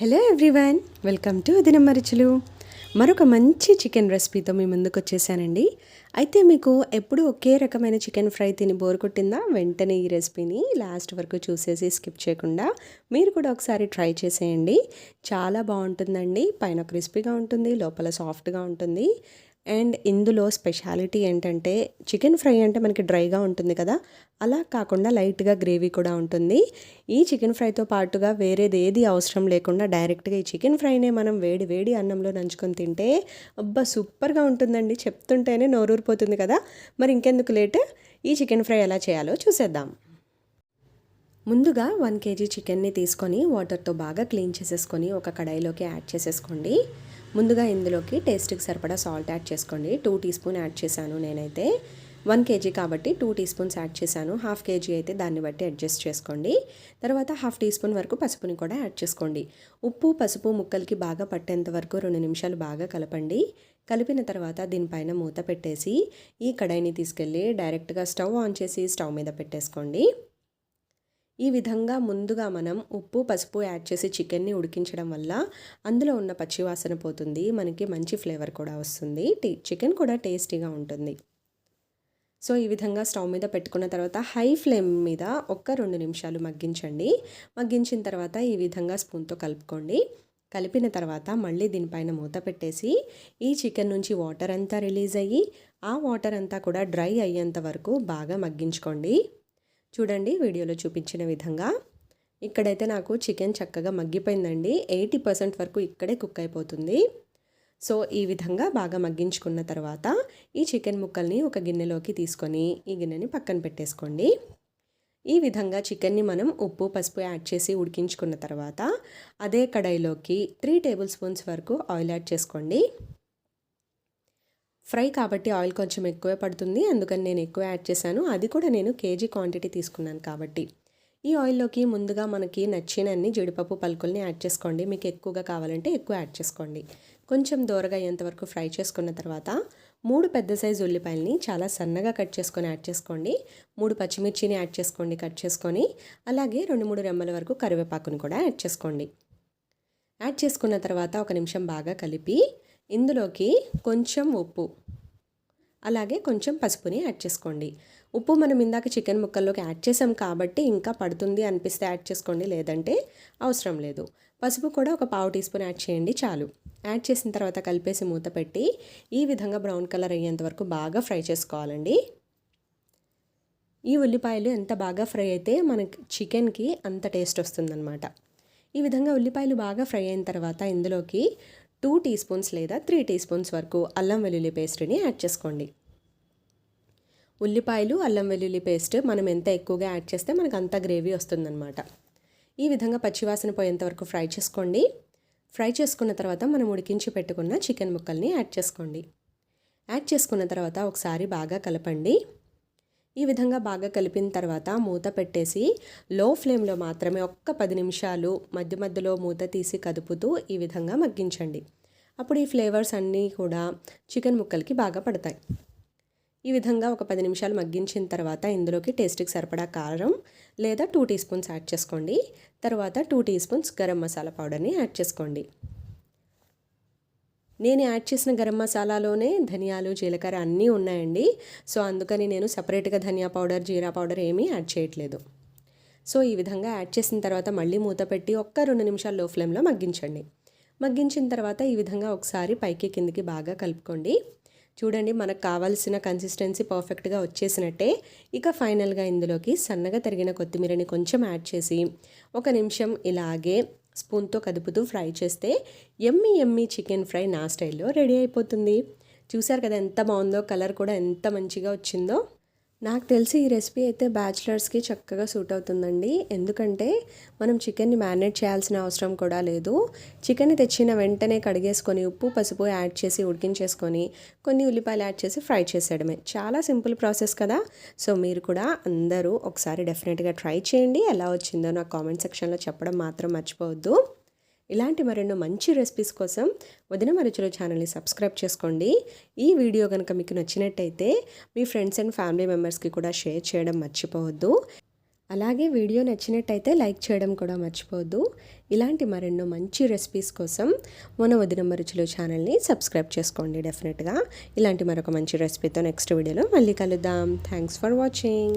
Hello everyone welcome to దినమ్మ రుచులు మరొక మంచి చికెన్ రెసిపీతో మీ ముందుకు వచ్చేసానండి. అయితే మీకు ఎప్పుడు ఒకే రకమైన చికెన్ ఫ్రై తిని బోర్ కొట్టిందా? వెంటనే ఈ రెసిపీని లాస్ట్ వరకు చూసేసి స్కిప్ చేయకుండా మీరు కూడా ఒకసారి ట్రై చేసేయండి. చాలా బాగుంటుందండి. పైన క్రిస్పీగా ఉంటుంది లోపల సాఫ్ట్గా ఉంటుంది. అండ్ ఇందులో స్పెషాలిటీ ఏంటంటే చికెన్ ఫ్రై అంటే మనకి డ్రైగా ఉంటుంది కదా అలా కాకుండా లైట్గా గ్రేవీ కూడా ఉంటుంది. ఈ చికెన్ ఫ్రైతో పాటుగా వేరేది ఏది అవసరం లేకుండా డైరెక్ట్గా ఈ చికెన్ ఫ్రైనే మనం వేడి వేడి అన్నంలో నంచుకొని తింటే అబ్బా సూపర్గా ఉంటుందండి. చెప్తుంటేనే నోరూరిపోతుంది కదా. మరి ఇంకెందుకు లేట్? ఈ చికెన్ ఫ్రై ఎలా చేయాలో చూసేద్దాం. ముందుగా వన్ కేజీ చికెన్ని తీసుకొని వాటర్తో బాగా క్లీన్ చేసేసుకొని ఒక కడాయిలోకి యాడ్ చేసేసుకోండి. ముందుగా ఇందులోకి టేస్ట్కి సరిపడా సాల్ట్ యాడ్ చేసుకోండి. టూ టీ స్పూన్ యాడ్ చేశాను నేనైతే. వన్ కేజీ కాబట్టి టూ టీ స్పూన్స్ యాడ్ చేశాను. హాఫ్ కేజీ అయితే దాన్ని బట్టి అడ్జస్ట్ చేసుకోండి. తర్వాత హాఫ్ టీ స్పూన్ వరకు పసుపుని కూడా యాడ్ చేసుకోండి. ఉప్పు పసుపు ముక్కలకి బాగా పట్టేంత వరకు రెండు నిమిషాలు బాగా కలపండి. కలిపిన తర్వాత దీనిపైన మూత పెట్టేసి ఈ కడాయిని తీసుకెళ్ళి డైరెక్ట్గా స్టవ్ ఆన్ చేసి స్టవ్ మీద పెట్టేసుకోండి. ఈ విధంగా ముందుగా మనం ఉప్పు పసుపు యాడ్ చేసి చికెన్ని ఉడికించడం వల్ల అందులో ఉన్న పచ్చివాసన పోతుంది. మనకి మంచి ఫ్లేవర్ కూడా వస్తుంది. టీ చికెన్ కూడా టేస్టీగా ఉంటుంది. సో ఈ విధంగా స్టవ్ మీద పెట్టుకున్న తర్వాత హై ఫ్లేమ్ మీద ఒక్క రెండు నిమిషాలు మగ్గించండి. మగ్గించిన తర్వాత ఈ విధంగా స్పూన్తో కలుపుకోండి. కలిపిన తర్వాత మళ్ళీ దీనిపైన మూత పెట్టేసి ఈ చికెన్ నుంచి వాటర్ అంతా రిలీజ్ అయ్యి ఆ వాటర్ అంతా కూడా డ్రై అయ్యేంత వరకు బాగా మగ్గించుకోండి. చూడండి వీడియోలో చూపించిన విధంగా. ఇక్కడైతే నాకు చికెన్ చక్కగా మగ్గిపోయిందండి. ఎయిటీ పర్సెంట్ వరకు ఇక్కడే కుక్ అయిపోతుంది. సో ఈ విధంగా బాగా మగ్గించుకున్న తర్వాత ఈ చికెన్ ముక్కల్ని ఒక గిన్నెలోకి తీసుకొని ఈ గిన్నెని పక్కన పెట్టేసుకోండి. ఈ విధంగా చికెన్ని మనం ఉప్పు పసుపు యాడ్ చేసి ఉడికించుకున్న తర్వాత అదే కడాయిలోకి త్రీ టేబుల్ స్పూన్స్ వరకు ఆయిల్ యాడ్ చేసుకోండి. ఫ్రై కాబట్టి ఆయిల్ కొంచెం ఎక్కువే పడుతుంది. అందుకని నేను ఎక్కువ యాడ్ చేశాను. అది కూడా నేను కేజీ క్వాంటిటీ తీసుకున్నాను కాబట్టి. ఈ ఆయిల్లోకి ముందుగా మనకి నచ్చినన్ని జీడిపప్పు పలుకుల్ని యాడ్ చేసుకోండి. మీకు ఎక్కువగా కావాలంటే ఎక్కువ యాడ్ చేసుకోండి. కొంచెం దూరగా అయ్యేంతవరకు ఫ్రై చేసుకున్న తర్వాత మూడు పెద్ద సైజు ఉల్లిపాయలని చాలా సన్నగా కట్ చేసుకొని యాడ్ చేసుకోండి. మూడు పచ్చిమిర్చిని యాడ్ చేసుకోండి కట్ చేసుకొని. అలాగే రెండు మూడు రెమ్మల వరకు కరివేపాకుని కూడా యాడ్ చేసుకోండి. యాడ్ చేసుకున్న తర్వాత ఒక నిమిషం బాగా కలిపి ఇందులోకి కొంచెం ఉప్పు. అలాగే కొంచెం పసుపుని యాడ్ చేసుకోండి. ఉప్పు మనం ఇందాక చికెన్ ముక్కల్లోకి యాడ్ చేసాం కాబట్టి ఇంకా పడుతుంది అనిపిస్తే యాడ్ చేసుకోండి. లేదంటే అవసరం లేదు. పసుపు కూడా ఒక పావు టీ స్పూన్ యాడ్ చేయండి చాలు. యాడ్ చేసిన తర్వాత కలిపేసి మూత పెట్టి ఈ విధంగా బ్రౌన్ కలర్ అయ్యేంత వరకు బాగా ఫ్రై చేసుకోవాలండి. ఈ ఉల్లిపాయలు ఎంత బాగా ఫ్రై అయితే మనకి చికెన్కి అంత టేస్ట్ వస్తుందన్నమాట. ఈ విధంగా ఉల్లిపాయలు బాగా ఫ్రై అయిన తర్వాత ఇందులోకి టూ టీ స్పూన్స్ లేదా త్రీ టీ స్పూన్స్ వరకు అల్లం వెల్లుల్లి పేస్ట్ని యాడ్ చేసుకోండి. ఉల్లిపాయలు అల్లం వెల్లుల్లి పేస్ట్ మనం ఎంత ఎక్కువగా యాడ్ చేస్తే మనకు అంత గ్రేవీ వస్తుందన్నమాట. ఈ విధంగా పచ్చివాసన పోయేంత వరకు ఫ్రై చేసుకోండి. ఫ్రై చేసుకున్న తర్వాత మనం ఉడికించి పెట్టుకున్న చికెన్ ముక్కల్ని యాడ్ చేసుకోండి. యాడ్ చేసుకున్న తర్వాత ఒకసారి బాగా కలపండి. ఈ విధంగా బాగా కలిపిన తర్వాత మూత పెట్టేసి లో ఫ్లేమ్లో మాత్రమే ఒక్క పది నిమిషాలు మధ్య మధ్యలో మూత తీసి కదుపుతూ ఈ విధంగా మగ్గించండి. అప్పుడు ఈ ఫ్లేవర్స్ అన్నీ కూడా చికెన్ ముక్కలకి బాగా పడతాయి. ఈ విధంగా ఒక పది నిమిషాలు మగ్గించిన తర్వాత ఇందులోకి టేస్ట్కి సరిపడా కారం లేదా టూ టీ స్పూన్స్ యాడ్ చేసుకోండి. తర్వాత two teaspoons garam masala పౌడర్ని యాడ్ చేసుకోండి. నేను యాడ్ చేసిన గరం మసాలాలోనే ధనియాలు జీలకర్ర అన్నీ ఉన్నాయండి. సో అందుకని నేను సపరేట్గా ధనియా పౌడర్ జీరా పౌడర్ ఏమీ యాడ్ చేయట్లేదు. సో ఈ విధంగా యాడ్ చేసిన తర్వాత మళ్ళీ మూత పెట్టి ఒక్క రెండు నిమిషాలు లో ఫ్లేమ్లో మగ్గించండి. మగ్గించిన తర్వాత ఈ విధంగా ఒకసారి పైకి కిందికి బాగా కలుపుకోండి. చూడండి మనకు కావాల్సిన కన్సిస్టెన్సీ పర్ఫెక్ట్గా వచ్చేసినట్టే. ఇక ఫైనల్గా ఇందులోకి సన్నగా తరిగిన కొత్తిమీరని కొంచెం యాడ్ చేసి ఒక నిమిషం ఇలాగే స్పూన్తో కదుపుతూ ఫ్రై చేస్తే ఎమ్మి ఎమ్మి చికెన్ ఫ్రై నా స్టైల్లో రెడీ అయిపోతుంది. చూసారు కదా ఎంత బాగుందో కలర్ కూడా ఎంత మంచిగా వచ్చిందో. నాకు తెలిసి ఈ రెసిపీ అయితే బ్యాచిలర్స్కి చక్కగా సూట్ అవుతుందండి. ఎందుకంటే మనం చికెన్ని మ్యారినేట్ చేయాల్సిన అవసరం కూడా లేదు. చికెన్ తెచ్చిన వెంటనే కడిగేసుకొని ఉప్పు పసుపు యాడ్ చేసి ఉడికించేసుకొని కొన్ని ఉల్లిపాయలు యాడ్ చేసి ఫ్రై చేసేయడమే. చాలా సింపుల్ ప్రాసెస్ కదా. సో మీరు కూడా అందరూ ఒకసారి డెఫినెట్గా ట్రై చేయండి. ఎలా వచ్చిందో నా కామెంట్ సెక్షన్లో చెప్పడం మాత్రం మర్చిపోవద్దు. ఇలాంటి మరెన్నో మంచి రెసిపీస్ కోసం వదిన మరుచుల ఛానల్ని సబ్స్క్రైబ్ చేసుకోండి. ఈ వీడియో కనుక మీకు నచ్చినట్టయితే మీ ఫ్రెండ్స్ అండ్ ఫ్యామిలీ మెంబర్స్కి కూడా షేర్ చేయడం మర్చిపోవద్దు. అలాగే వీడియో నచ్చినట్టయితే లైక్ చేయడం కూడా మర్చిపోవద్దు. ఇలాంటి మరెన్నో మంచి రెసిపీస్ కోసం మన వదినమ్మ రుచులు ఛానల్ని సబ్స్క్రైబ్ చేసుకోండి డెఫినెట్గా ఇలాంటి మరొక మంచి రెసిపీతో నెక్స్ట్ వీడియోలో మళ్ళీ కలుద్దాం. Thanks for watching